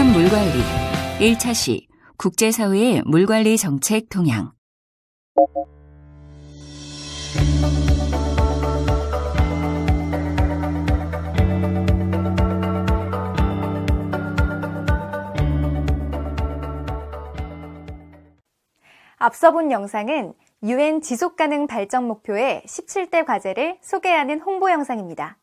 깨끗한 물관리 1차 시 국제사회의 물관리 정책 동향 앞서 본 영상은 UN 지속가능 발전 목표의 17대 과제를 소개하는 홍보 영상입니다.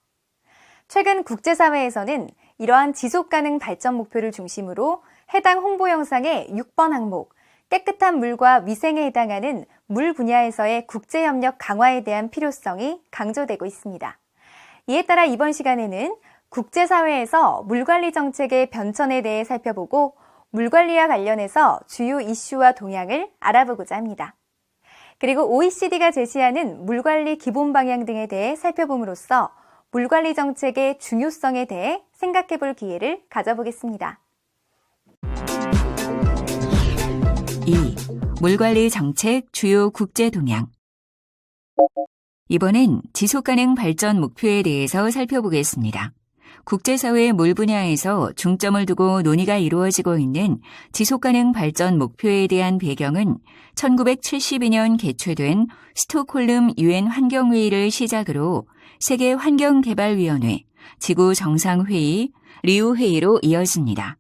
최근 국제사회에서는 이러한 지속 가능 발전 목표를 중심으로 해당 홍보 영상의 6번 항목, 깨끗한 물과 위생에 해당하는 물 분야에서의 국제 협력 강화에 대한 필요성이 강조되고 있습니다. 이에 따라 이번 시간에는 국제사회에서 물관리 정책의 변천에 대해 살펴보고 물관리와 관련해서 주요 이슈와 동향을 알아보고자 합니다. 그리고 OECD가 제시하는 물관리 기본 방향 등에 대해 살펴봄으로써 물관리 정책의 중요성에 대해 생각해 볼 기회를 가져보겠습니다. 2. 물관리 정책 주요 국제 동향 이번엔 지속가능 발전 목표에 대해서 살펴보겠습니다. 국제사회 물 분야에서 중점을 두고 논의가 이루어지고 있는 지속가능 발전 목표에 대한 배경은 1972년 개최된 스톡홀름 유엔 환경회의를 시작으로 세계 환경개발위원회, 지구 정상회의, 리우 회의로 이어집니다.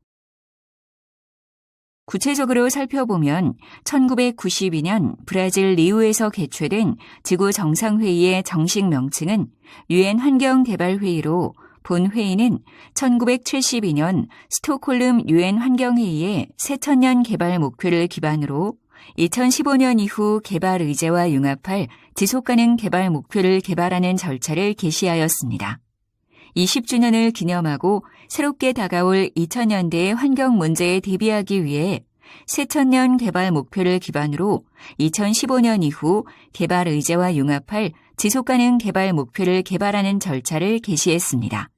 구체적으로 살펴보면 1992년 브라질 리우에서 개최된 지구 정상회의의 정식 명칭은 유엔 환경 개발 회의로 본 회의는 1972년 스톡홀름 유엔 환경회의의 새천년 개발 목표를 기반으로 2015년 이후 개발 의제와 융합할 지속가능 개발 목표를 개발하는 절차를 개시하였습니다. 20주년을 기념하고 새롭게 다가올 2000년대의 환경 문제에 대비하기 위해 새천년 개발 목표를 기반으로 2015년 이후 개발 의제와 융합할 지속가능 개발 목표를 개발하는 절차를 개시했습니다.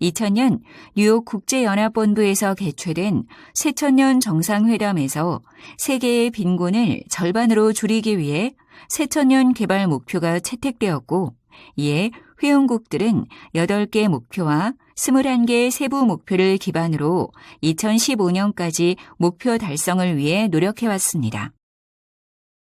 2000년 뉴욕 국제연합본부에서 개최된 새천년 정상회담에서 세계의 빈곤을 절반으로 줄이기 위해 새천년 개발 목표가 채택되었고 이에 회원국들은 8개 목표와 21개의 세부 목표를 기반으로 2015년까지 목표 달성을 위해 노력해왔습니다.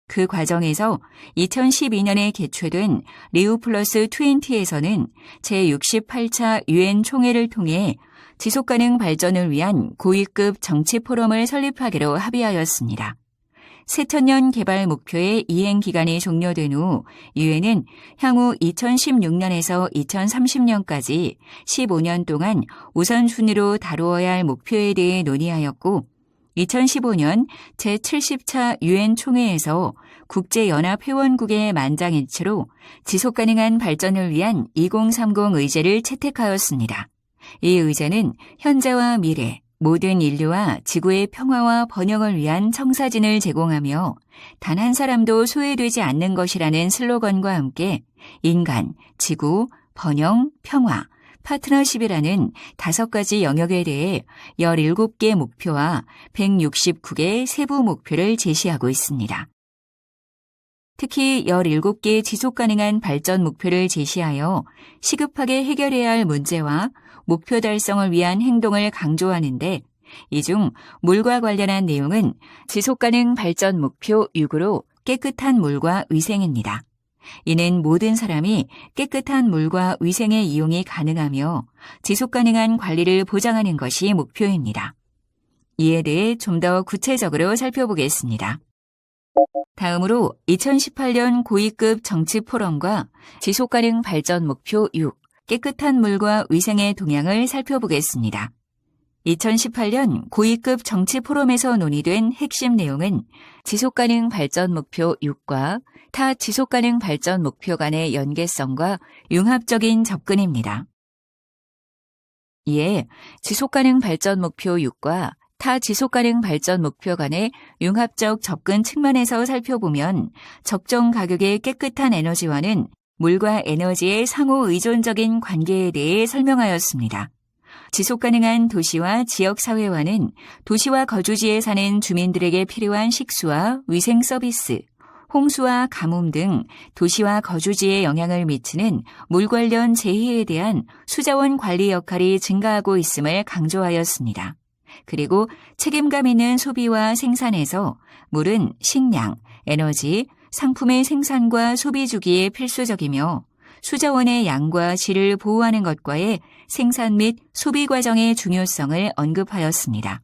그 과정에서 2012년에 개최된 리우 플러스 20에서는 제68차 유엔 총회를 통해 지속 가능 발전을 위한 고위급 정치 포럼을 설립하기로 합의하였습니다. 새천년 개발 목표의 이행 기간이 종료된 후 유엔은 향후 2016년에서 2030년까지 15년 동안 우선순위로 다루어야 할 목표에 대해 논의하였고 2015년 제70차 유엔 총회에서 국제연합 회원국의 만장일치로 지속 가능한 발전을 위한 2030 의제를 채택하였습니다. 이 의제는 현재와 미래, 모든 인류와 지구의 평화와 번영을 위한 청사진을 제공하며 단 한 사람도 소외되지 않는 것이라는 슬로건과 함께 인간, 지구, 번영, 평화, 파트너십이라는 다섯 가지 영역에 대해 17개 목표와 169개 세부 목표를 제시하고 있습니다. 특히 17개 지속 가능한 발전 목표를 제시하여 시급하게 해결해야 할 문제와 목표 달성을 위한 행동을 강조하는데 이 중 물과 관련한 내용은 지속 가능 발전 목표 6으로 깨끗한 물과 위생입니다. 이는 모든 사람이 깨끗한 물과 위생의 이용이 가능하며 지속 가능한 관리를 보장하는 것이 목표입니다. 이에 대해 좀 더 구체적으로 살펴보겠습니다. 다음으로 2018년 고위급 정치 포럼과 지속 가능 발전 목표 6, 깨끗한 물과 위생의 동향을 살펴보겠습니다. 2018년 고위급 정치 포럼에서 논의된 핵심 내용은 지속가능 발전 목표 6과 타 지속가능 발전 목표 간의 연계성과 융합적인 접근입니다. 이에 지속가능 발전 목표 6과 타 지속가능 발전 목표 간의 융합적 접근 측면에서 살펴보면 적정 가격의 깨끗한 에너지와는 물과 에너지의 상호 의존적인 관계에 대해 설명하였습니다. 지속 가능한 도시와 지역 사회와는 도시와 거주지에 사는 주민들에게 필요한 식수와 위생 서비스, 홍수와 가뭄 등 도시와 거주지에 영향을 미치는 물 관련 재해에 대한 수자원 관리 역할이 증가하고 있음을 강조하였습니다. 그리고 책임감 있는 소비와 생산에서 물은 식량, 에너지, 상품의 생산과 소비 주기에 필수적이며 수자원의 양과 질을 보호하는 것과의 생산 및 소비 과정의 중요성을 언급하였습니다.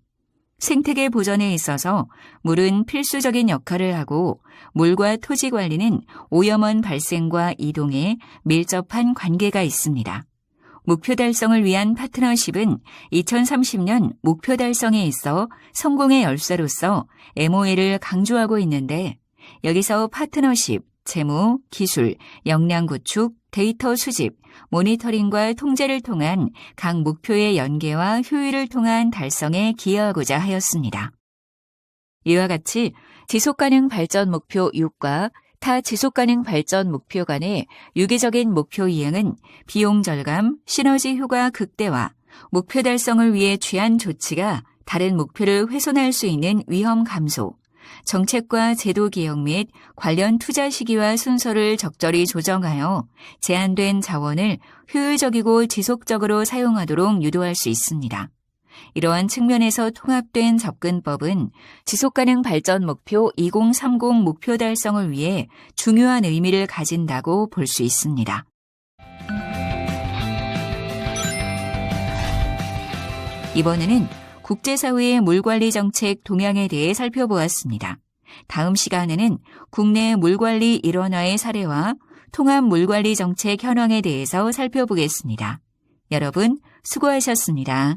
생태계 보전에 있어서 물은 필수적인 역할을 하고 물과 토지 관리는 오염원 발생과 이동에 밀접한 관계가 있습니다. 목표 달성을 위한 파트너십은 2030년 목표 달성에 있어 성공의 열쇠로서 MOA를 강조하고 있는데 여기서 파트너십, 재무, 기술, 역량 구축, 데이터 수집, 모니터링과 통제를 통한 각 목표의 연계와 효율을 통한 달성에 기여하고자 하였습니다. 이와 같이 지속가능 발전 목표 6과 타 지속가능 발전 목표 간의 유기적인 목표 이행은 비용 절감, 시너지 효과 극대화, 목표 달성을 위해 취한 조치가 다른 목표를 훼손할 수 있는 위험 감소, 정책과 제도 개혁 및 관련 투자 시기와 순서를 적절히 조정하여 제한된 자원을 효율적이고 지속적으로 사용하도록 유도할 수 있습니다. 이러한 측면에서 통합된 접근법은 지속가능 발전 목표 2030 목표 달성을 위해 중요한 의미를 가진다고 볼 수 있습니다. 이번에는 국제사회의 물관리 정책 동향에 대해 살펴보았습니다. 다음 시간에는 국내 물관리 일원화의 사례와 통합 물관리 정책 현황에 대해서 살펴보겠습니다. 여러분, 수고하셨습니다.